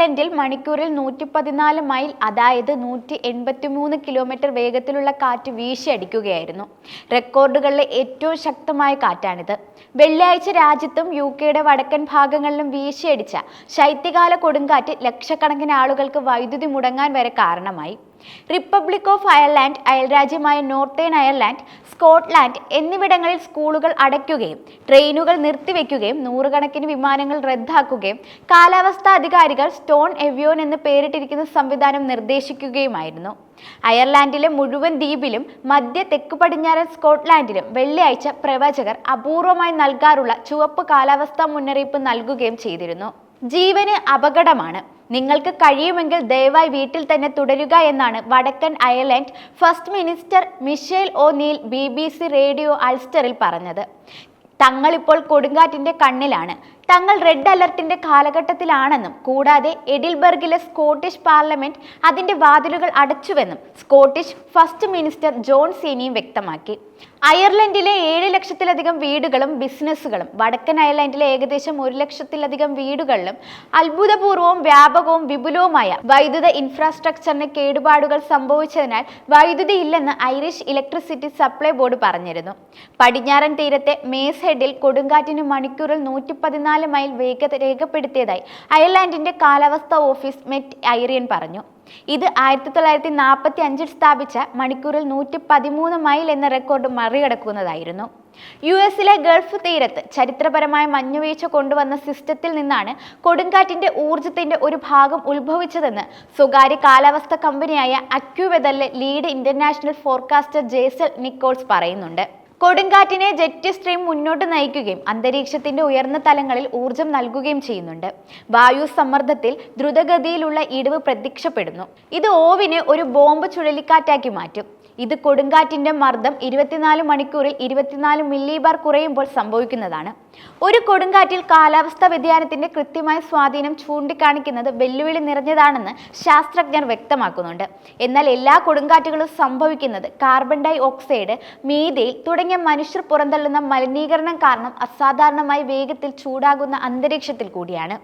അയർലൻഡിൽ മണിക്കൂറിൽ നൂറ്റി പതിനാല് മൈൽ അതായത് നൂറ്റി എൺപത്തിമൂന്ന് കിലോമീറ്റർ വേഗത്തിലുള്ള കാറ്റ് വീശിയടിക്കുകയായിരുന്നു. റെക്കോർഡുകളിലെ ഏറ്റവും ശക്തമായ കാറ്റാണിത്. വെള്ളിയാഴ്ച രാജ്യത്തും യു കെയുടെ വടക്കൻ ഭാഗങ്ങളിലും വീശിയടിച്ച ശൈത്യകാല കൊടുങ്കാറ്റ് ലക്ഷക്കണക്കിന് ആളുകൾക്ക് വൈദ്യുതി മുടങ്ങാൻ വരെ കാരണമായി. റിപ്പബ്ലിക് ഓഫ് അയർലാൻഡ് അയൽരാജ്യമായ നോർത്തേൺ അയർലാൻഡ് സ്കോട്ട്ലാൻഡ് എന്നിവിടങ്ങളിൽ സ്കൂളുകൾ അടയ്ക്കുകയും ട്രെയിനുകൾ നിർത്തിവെക്കുകയും നൂറുകണക്കിന് വിമാനങ്ങൾ റദ്ദാക്കുകയും കാലാവസ്ഥാ അധികാരികൾ സ്റ്റോൺ എവ്യോൺ എന്ന് പേരിട്ടിരിക്കുന്ന സംവിധാനം നിർദ്ദേശിക്കുകയുമായിരുന്നു. അയർലാൻഡിലെ മുഴുവൻ ദ്വീപിലും മധ്യ തെക്ക് പടിഞ്ഞാറൻ സ്കോട്ട്ലാൻഡിലും വെള്ളിയാഴ്ച പ്രവചകർ അപൂർവമായി നൽകാറുള്ള ചുവപ്പ് കാലാവസ്ഥാ മുന്നറിയിപ്പ് നൽകുകയും ചെയ്തിരുന്നു. ജീവന് അപകടമാണ്. നിങ്ങൾക്ക് കഴിയുമെങ്കിൽ ദയവായി വീട്ടിൽ തന്നെ തുടരുക എന്നാണ് വടക്കൻ Ireland first minister Michelle O'Neill B B C radio അൾസ്റ്ററിൽ പറഞ്ഞത്. തങ്ങളിപ്പോൾ കൊടുങ്കാറ്റിന്റെ കണ്ണിലാണ്. തങ്ങൾ റെഡ് അലർട്ടിന്റെ കാലഘട്ടത്തിലാണെന്നും കൂടാതെ എഡിൽബർഗിലെ സ്കോട്ടിഷ് പാർലമെന്റ് അതിന്റെ വാതിലുകൾ അടച്ചുവെന്നും സ്കോട്ടിഷ് ഫസ്റ്റ് മിനിസ്റ്റർ ജോൺ സീനിയും വ്യക്തമാക്കി. അയർലൻഡിലെ ഏഴ് ലക്ഷത്തിലധികം വീടുകളും ബിസിനസ്സുകളും വടക്കൻ അയർലൻഡിലെ ഏകദേശം ഒരു ലക്ഷത്തിലധികം വീടുകളിലും അത്ഭുതപൂർവവും വ്യാപകവും വിപുലവുമായ വൈദ്യുത ഇൻഫ്രാസ്ട്രക്ചറിന് കേടുപാടുകൾ സംഭവിച്ചതിനാൽ വൈദ്യുതി ഇല്ലെന്ന് ഐറിഷ് ഇലക്ട്രിസിറ്റി സപ്ലൈ ബോർഡ് പറഞ്ഞിരുന്നു. പടിഞ്ഞാറൻ തീരത്തെ മേസ് ഹെഡിൽ കൊടുങ്കാറ്റിന് മണിക്കൂറിൽ നൂറ്റി പതിനാല് മൈൽ വേഗത രേഖപ്പെടുത്തിയതായി അയർലാൻഡിന്റെ കാലാവസ്ഥാ ഓഫീസ് മെറ്റ് ഐറിയൻ പറഞ്ഞു. ഇത് ആയിരത്തി തൊള്ളായിരത്തി നാൽപ്പത്തി അഞ്ചിൽ സ്ഥാപിച്ച മണിക്കൂറിൽ നൂറ്റി പതിമൂന്ന് മൈൽ എന്ന റെക്കോർഡ് മറികടക്കുന്നതായിരുന്നു. യു എസിലെ ഗൾഫ് തീരത്ത് ചരിത്രപരമായ മഞ്ഞുവീഴ്ച കൊണ്ടുവന്ന സിസ്റ്റത്തിൽ നിന്നാണ് കൊടുങ്കാറ്റിന്റെ ഊർജത്തിന്റെ ഒരു ഭാഗം ഉത്ഭവിച്ചതെന്ന് സ്വകാര്യ കാലാവസ്ഥ കമ്പനിയായ അക്യുവെതറിലെ lead international forecaster Jason Nicholls പറയുന്നുണ്ട്. കൊടുങ്കാറ്റിനെ ജെറ്റ് സ്ട്രീം മുന്നോട്ട് നയിക്കുകയും അന്തരീക്ഷത്തിന്റെ ഉയർന്ന തലങ്ങളിൽ ഊർജം നൽകുകയും ചെയ്യുന്നുണ്ട്. വായു സമ്മർദ്ദത്തിൽ ദ്രുതഗതിയിലുള്ള ഇടിവ് പ്രത്യക്ഷപ്പെടുന്നു. ഇത് ഓവിനെ ഒരു ബോംബ് ചുഴലിക്കാറ്റാക്കി മാറ്റും. ഇത് കൊടുങ്കാറ്റിന്റെ മർദ്ദം ഇരുപത്തിനാല് മണിക്കൂറിൽ ഇരുപത്തിനാല് മില്ലിബാർ കുറയുമ്പോൾ സംഭവിക്കുന്നതാണ്. ഒരു കൊടുങ്കാറ്റിൽ കാലാവസ്ഥാ വ്യതിയാനത്തിന്റെ കൃത്യമായ സ്വാധീനം ചൂണ്ടിക്കാണിക്കുന്നത് വെല്ലുവിളി നിറഞ്ഞതാണെന്ന് ശാസ്ത്രജ്ഞർ വ്യക്തമാക്കുന്നുണ്ട്. എന്നാൽ എല്ലാ കൊടുങ്കാറ്റുകളും സംഭവിക്കുന്നത് കാർബൺ ഡൈ ഓക്സൈഡ് മീതയിൽ തുടങ്ങിയ മനുഷ്യർ പുറന്തള്ളുന്ന മലിനീകരണം കാരണം അസാധാരണമായി വേഗത്തിൽ ചൂടാകുന്ന അന്തരീക്ഷത്തിൽ കൂടിയാണ്.